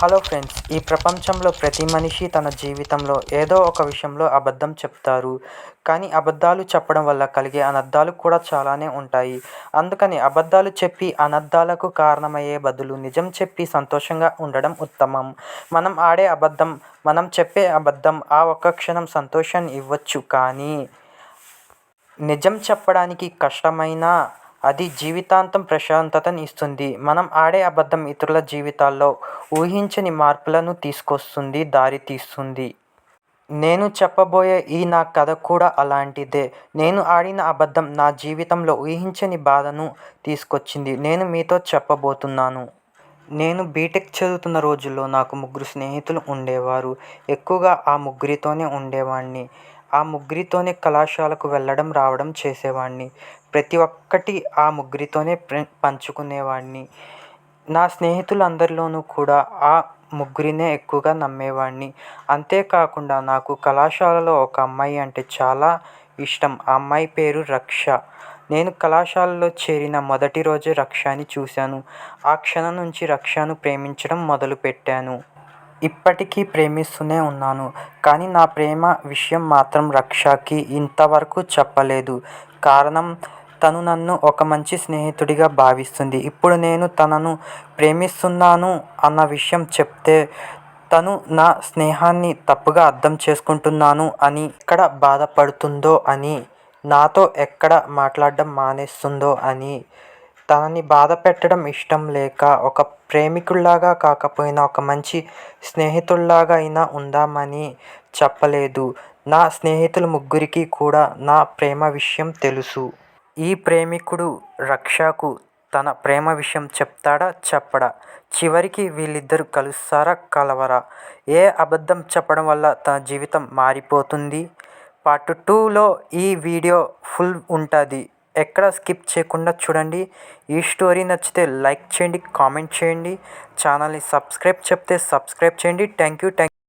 Hello friends ఈ ప్రపంచంలో ప్రతి మనిషి తన జీవితంలో ఏదో ఒక విషయంలో అబద్ధం చెప్తారు. కానీ అబద్ధాలు చెప్పడం వల్ల కలిగే అనర్థాలు కూడా చాలానే ఉంటాయి. అందుకని అబద్ధాలు చెప్పి అనర్థాలకు కారణమయ్యే బదులు నిజం చెప్పి సంతోషంగా ఉండడం ఉత్తమం. మనం ఆడే అబద్ధం మనం చెప్పే అబద్ధం ఆ ఒక్క క్షణం సంతోషాన్ని ఇవ్వచ్చు కానీ నిజం చెప్పడానికి కష్టమైనా అది జీవితాంతం ప్రశాంతతని ఇస్తుంది. మనం ఆడే అబద్ధం ఇతరుల జీవితాల్లో ఊహించని మార్పులను తీసుకొస్తుంది దారి తీస్తుంది. నేను చెప్పబోయే ఈ నా కథ కూడా అలాంటిదే. నేను ఆడిన అబద్ధం నా జీవితంలో ఊహించని బాధను తీసుకొచ్చింది. నేను మీతో చెప్పబోతున్నాను. నేను బీటెక్ చదువుతున్న రోజుల్లో నాకు ముగ్గురు స్నేహితులు ఉండేవారు. ఎక్కువగా ఆ ముగ్గురితోనే ఉండేవాడిని ఆ ముగ్గురితోనే కళాశాలకు వెళ్ళడం రావడం చేసేవాడిని ప్రతి ఒక్కటి ఆ ముగ్గురితోనే పంచుకునేవాడిని నా స్నేహితులందరిలోనూ కూడా ఆ ముగ్గురినే ఎక్కువగా నమ్మేవాడిని అంతేకాకుండా నాకు కళాశాలలో ఒక అమ్మాయి అంటే చాలా ఇష్టం. ఆ అమ్మాయి పేరు రక్ష. నేను కళాశాలలో చేరిన మొదటి రోజే రక్షని చూశాను. ఆ క్షణం నుంచి రక్షను ప్రేమించడం మొదలుపెట్టాను. ఇప్పటికీ ప్రేమిస్తూనే ఉన్నాను. కానీ నా ప్రేమ విషయం మాత్రం రక్షకి ఇంతవరకు చెప్పలేదు. కారణం తను నన్ను ఒక మంచి స్నేహితుడిగా భావిస్తుంది. ఇప్పుడు నేను తనను ప్రేమిస్తున్నాను అన్న విషయం చెప్తే తను నా స్నేహాన్ని తప్పుగా అర్థం చేసుకుంటున్నాను అని ఎక్కడ బాధపడుతుందో అని నాతో ఎక్కడ మాట్లాడడం మానేస్తుందో అని తనని బాధ పెట్టడం ఇష్టం లేక ఒక ప్రేమికుల్లాగా కాకపోయినా ఒక మంచి స్నేహితుల్లాగా అయినా ఉందామని చెప్పలేదు. నా స్నేహితులు ముగ్గురికి కూడా నా ప్రేమ విషయం తెలుసు. ఈ ప్రేమికుడు రక్షకు తన ప్రేమ విషయం చెప్తాడా? చెప్పడా. చివరికి వీళ్ళిద్దరూ కలుస్తారా? కలవరా. ఏ అబద్ధం చెప్పడం వల్ల తన జీవితం మారిపోతుంది? పార్ట్ టూలో ఈ వీడియో ఫుల్ ఉంటుంది. ఎక్కడ స్కిప్ చేయకుండా చూడండి. ఈ స్టోరీ నచ్చితే లైక్ చేయండి కామెంట్ చేయండి. ఛానల్ని సబ్స్క్రైబ్ చెప్తే సబ్స్క్రైబ్ చేయండి. Thank you thank